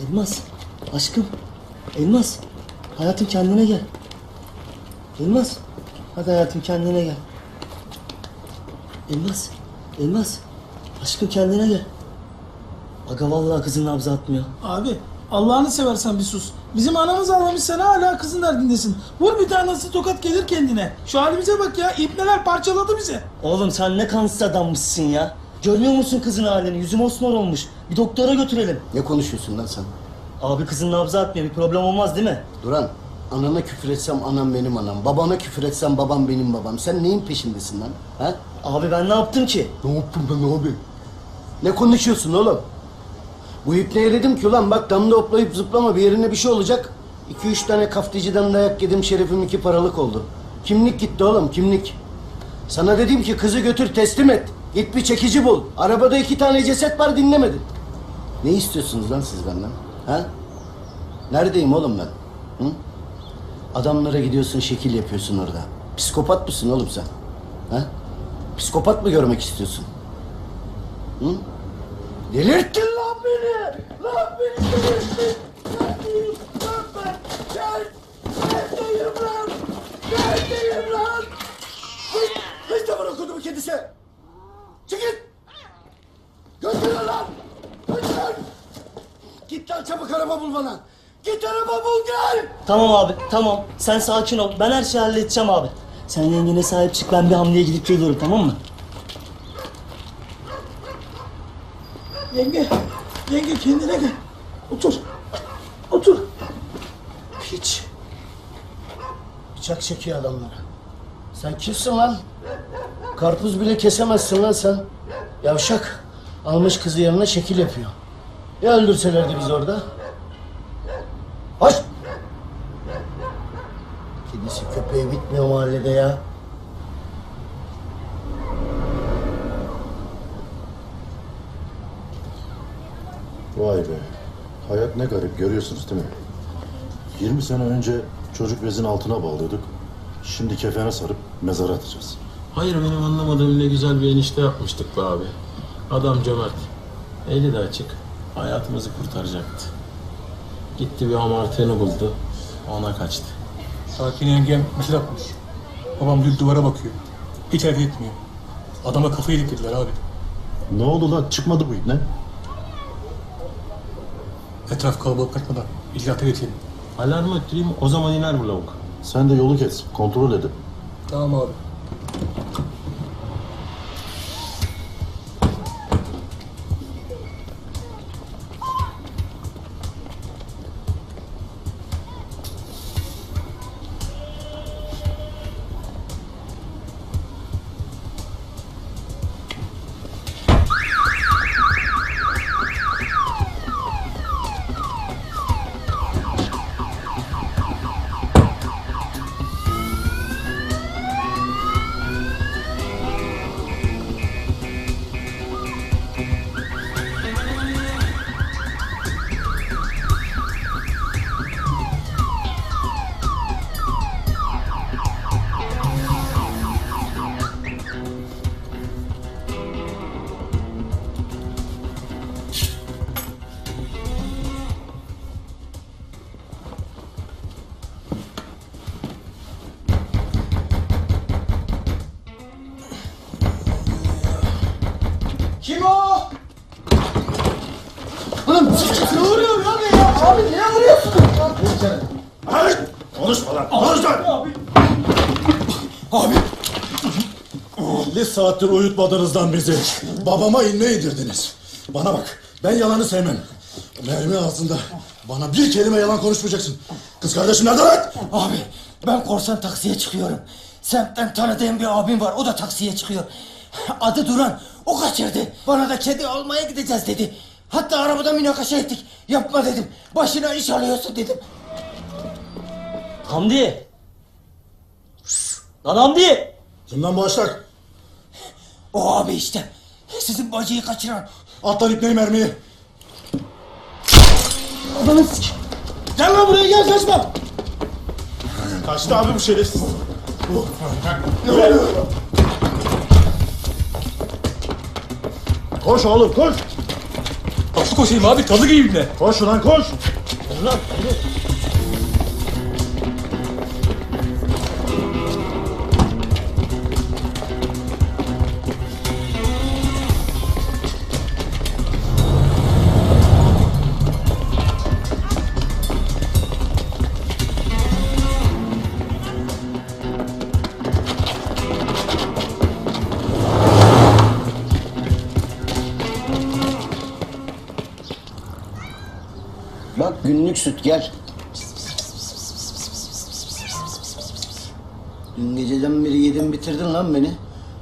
Elmas. Aşkım. Elmas. Hayatım kendine gel. Elmas. Hadi hayatım kendine gel. Elmas. Elmas. Aşkım kendine gel. Aga vallahi kızın nabzı atmıyor. Abi Allah'ını seversen bir sus. Bizim anamız ağlamış sen hala kızın derdindesin. Vur bir tanesi tokat gelir kendine. Şu halimize bak ya ibneler parçaladı bizi. Oğlum sen ne kansız adammışsın ya. Görmüyor musun kızın halini? Yüzü mosmor olmuş. Bir doktora götürelim. Ne konuşuyorsun lan sen? Abi kızın nabzı atmıyor. Bir problem olmaz değil mi? Duran, anana küfür etsem anam benim anam. Babana küfür etsem babam benim babam. Sen neyin peşindesin lan? Ha? Abi ben ne yaptım ki? Ne yaptım ben abi? Ne konuşuyorsun oğlum? Bu ipneye dedim ki ulan bak damda hoplayıp zıplama bir yerine bir şey olacak. İki üç tane kafticiden dayak yedim şerefim iki paralık oldu. Kimlik gitti oğlum kimlik. Sana dedim ki kızı götür teslim et. Git bir çekici bul. Arabada iki tane ceset var dinlemedin. Ne istiyorsunuz lan siz benden? Ha? Neredeyim oğlum ben? Hı? Adamlara gidiyorsun şekil yapıyorsun orada. Psikopat mısın oğlum sen? Ha? Psikopat mı görmek istiyorsun? Hı? Delirttin lan beni! Lan beni delirttin! Neredeyim lan ben? Gel! Neredeyim lan? Neredeyim lan? De bırakıldı bu kedisi! Götürün lan! Götürün! Git lan çabuk araba bul bana! Git araba bul gel! Tamam abi tamam. Sen sakin ol. Ben her şeyi halledeceğim abi. Sen yengene sahip çık. Ben bir hamleye gidip geliyorum tamam mı? Yenge, yenge kendine gel. Otur. Otur. Hiç. Bıçak çekiyor adamlara. Sen kimsin lan? Karpuz bile kesemezsin lan sen. Yavşak. Almış kızı yanına şekil yapıyor. Ya öldürselerdi biz orada? Aç! Kedisi köpeği bitmiyor mahallede ya. Vay be. Hayat ne garip görüyorsunuz değil mi? 20 sene önce çocuk bezin altına bağlıyorduk. Şimdi kefene sarıp mezara atacağız. Hayır benim anlamadığım ne güzel bir enişte yapmıştık be abi. Adam cömert. Eli de açık. Hayatımızı kurtaracaktı. Gitti bir amartını buldu. Ona kaçtı. Sakin yengem mesaj atmış. Babam düz duvara bakıyor. Hiç hareket etmiyor. Adama kafayı diktirdiler abi. Ne oldu lan? Çıkmadı bu ne? Etraf kalabalık kaçmadan icraata geçelim. Alarmı öttüreyim o zaman iner bu lavuk. Sen de yolu kes. Kontrol edin. Tamam abi. Kim o? Oğlum Ne vuruyor lan ya? Abi niye vuruyorsun? Konuşma lan! Konuşma! Abi. Abi! 50 saattir uyutmadınız lan bizi. Babama inme indirdiniz. Bana bak, ben yalanı sevmem. Mermi ağzında. Bana bir kelime yalan konuşmayacaksın. Kız kardeşim nerede lan? Abi ben korsan taksiye çıkıyorum. Semtten tanıdığım bir abim var o da taksiye çıkıyor. Adı Duran o kaçırdı. Bana da kedi almaya gideceğiz dedi. Hatta arabada münakaşa ettik. Yapma dedim. Başına iş alıyorsun dedim. Hamdi. Lan Hamdi. Kimden başlar? O abi işte. Sizin bacıyı kaçıran. Atlan ipneyi mermiyi. Adamı sik. Gel lan buraya gel kaçma. Kaçtı abi bu şerefsiz. Koş oğlum koş. koşayım abi? Tadı gibi ne? Koş ulan koş. Bak günlük süt gel. Dün geceden beri yedin bitirdin lan beni.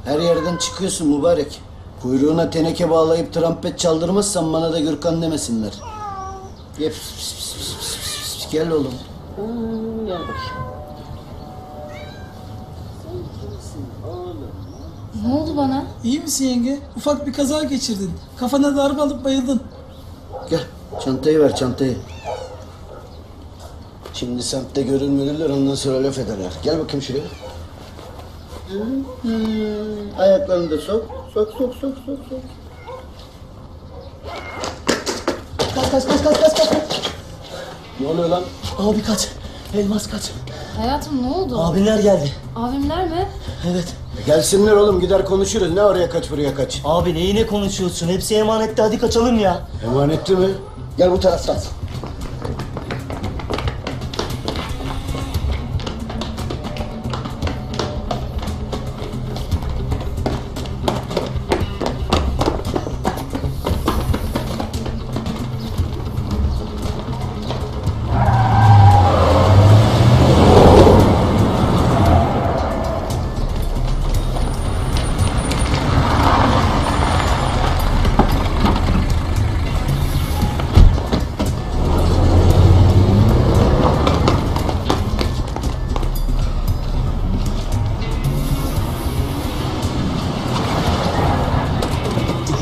Her yerden çıkıyorsun mübarek. Kuyruğuna teneke bağlayıp trompet çaldırmazsan bana da Gürkan demesinler. Gel, pis, pis, pis, pis, pis, pis, pis. gel oğlum. Ne oldu bana? İyi misin yenge? Ufak bir kaza geçirdin. Kafana darbe alıp bayıldın. Gel çantayı ver çantayı. Şimdi semtte görünmeliler ondan sonra laf ederler. Gel bakayım şuraya. Hmm, Ayaklarını da sok. Sok sok sok sok sok. Kaç kaç kaç kaç kaç kaç. Ne oluyor lan? Abi kaç. Elmas kaç. Hayatım ne oldu? Abinler geldi. Abimler mi? Evet. Gelsinler oğlum gider konuşuruz. Ne oraya kaç buraya kaç. Abi neyine konuşuyorsun? Hepsi emanetti hadi kaçalım ya. Emanetli mi? ያልቦቻ አስራት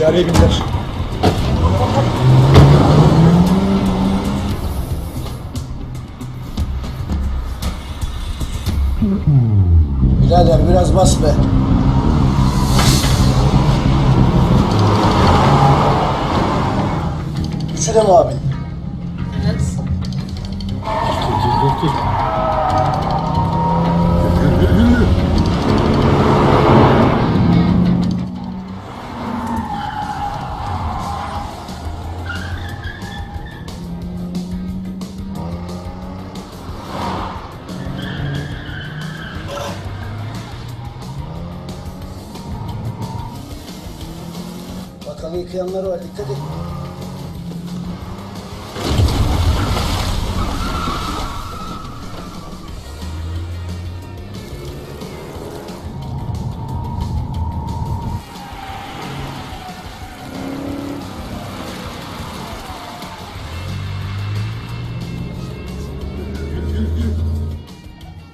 Ticari binler. Birader biraz bas be. Üçü de mi abin? Evet. Bakalım yıkayanlar var dikkat et.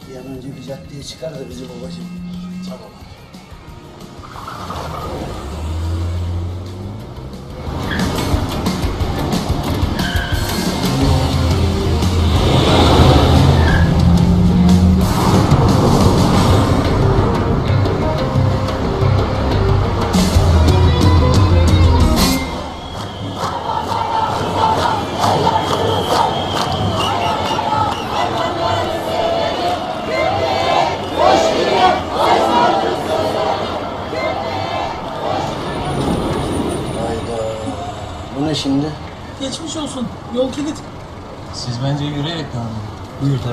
Bir an önce bir caddeye çıkar da bizi babacığım. Tamam.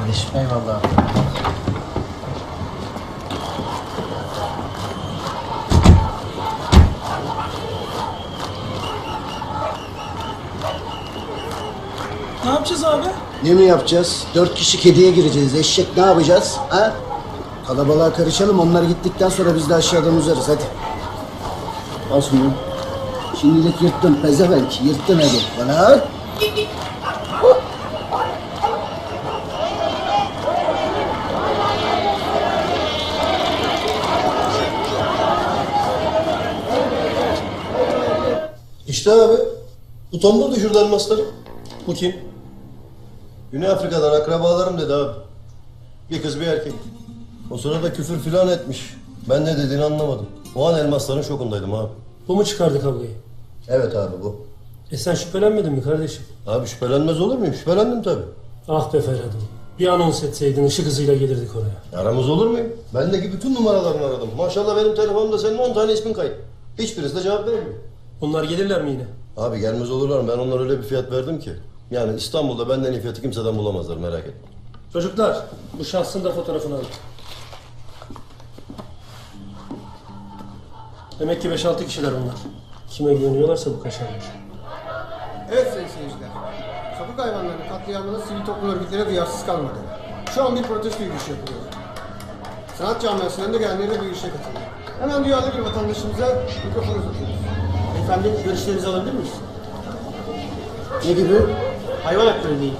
Kardeşim. Eyvallah. Ne yapacağız abi? Ne mi yapacağız? Dört kişi kediye gireceğiz. Eşek ne yapacağız? Ha? Kalabalığa karışalım. Onlar gittikten sonra biz de aşağıdan uzarız. Hadi. Al şunu. Şimdilik yırttın pezevenk. Yırttın hadi. Bana. İşte abi. Bu tombul düşürdü elmasları. Bu kim? Güney Afrika'dan akrabalarım dedi abi. Bir kız bir erkek. O sırada küfür filan etmiş. Ben ne dediğini anlamadım. O an elmasların şokundaydım abi. Bu mu çıkardı kavgayı? Evet abi bu. E sen şüphelenmedin mi kardeşim? Abi şüphelenmez olur muyum? Şüphelendim tabii. Ah be Ferhat'ım. Bir anons etseydin ışık hızıyla gelirdik oraya. Aramız olur muyum? Bendeki bütün numaralarını aradım. Maşallah benim telefonumda senin 10 tane ismin kayıt. Hiçbirisi de cevap vermiyor. Onlar gelirler mi yine? Abi gelmez olurlar mı? Ben onlara öyle bir fiyat verdim ki. Yani İstanbul'da benden iyi fiyatı kimseden bulamazlar merak etme. Çocuklar bu şahsın da fotoğrafını alın. Demek ki 5-6 kişiler onlar. Kime güveniyorlarsa bu kaşarlar. Evet sayın seyirciler. Sokak hayvanlarının katliamına sivil toplum örgütleri duyarsız kalmadı. Şu an bir protesto yürüyüşü yapılıyor. Sanat camiasından da gelenleri de bu yürüyüşe katıldı. Hemen duyarlı bir vatandaşımıza mikrofonu uzatıyoruz. Efendim görüşlerinizi alabilir miyiz? Ne gibi? Hayvan hakları ile ilgili.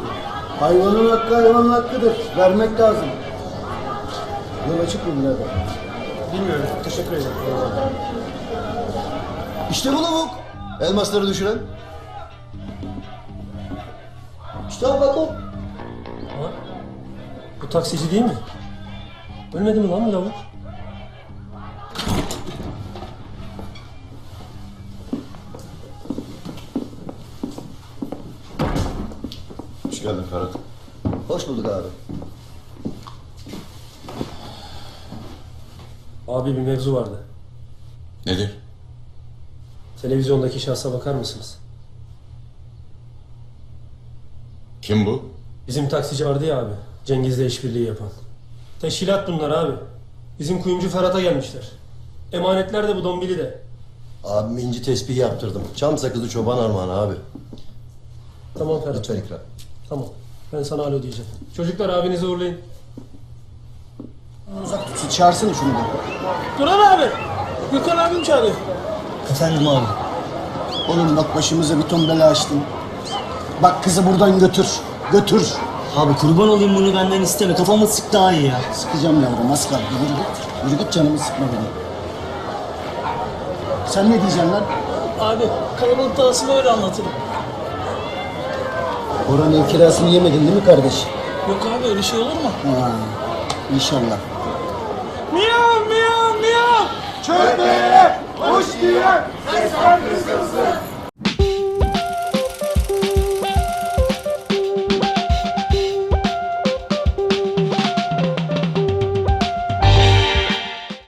Hayvanın hakkı hayvanın hakkıdır. Vermek lazım. Yol açık mı birader? Bilmiyorum. Teşekkür ederim. İşte bu lavuk. Elmasları düşüren. İşte al bak o. Ha? Bu taksici değil mi? Ölmedi mi lan bu lavuk? Geldin Ferhat. Hoş bulduk abi. Abi bir mevzu vardı. Nedir? Televizyondaki şahsa bakar mısınız? Kim bu? Bizim taksici vardı ya abi. Cengiz'le işbirliği yapan. Teşkilat bunlar abi. Bizim kuyumcu Ferhat'a gelmişler. Emanetler de bu dombili de. Abim inci tespihi yaptırdım. Çam sakızı çoban armağanı abi. Tamam Ferhat. Lütfen ikram. Tamam. Ben sana alo diyeceğim. Çocuklar abinizi uğurlayın. Çağırsana şunu da. Duran abi. Gökhan abim çağırıyor. Efendim abi. Oğlum bak başımıza bir ton bela açtın. Bak kızı buradan götür. Götür. Abi kurban olayım bunu benden isteme. Kafamı sık daha iyi ya. Sıkacağım yavrum az kaldı. Yürü git. Yürü git canımı sıkma benim. Sen ne diyeceksin lan? Abi kalabalık dağısını öyle anlatırım. Oranın kirasını yemedin değil mi kardeş? Yok abi öyle şey olur mu? Ha, inşallah. Miyav miyav miyav. Çöpe hoş diye ses kızılsın.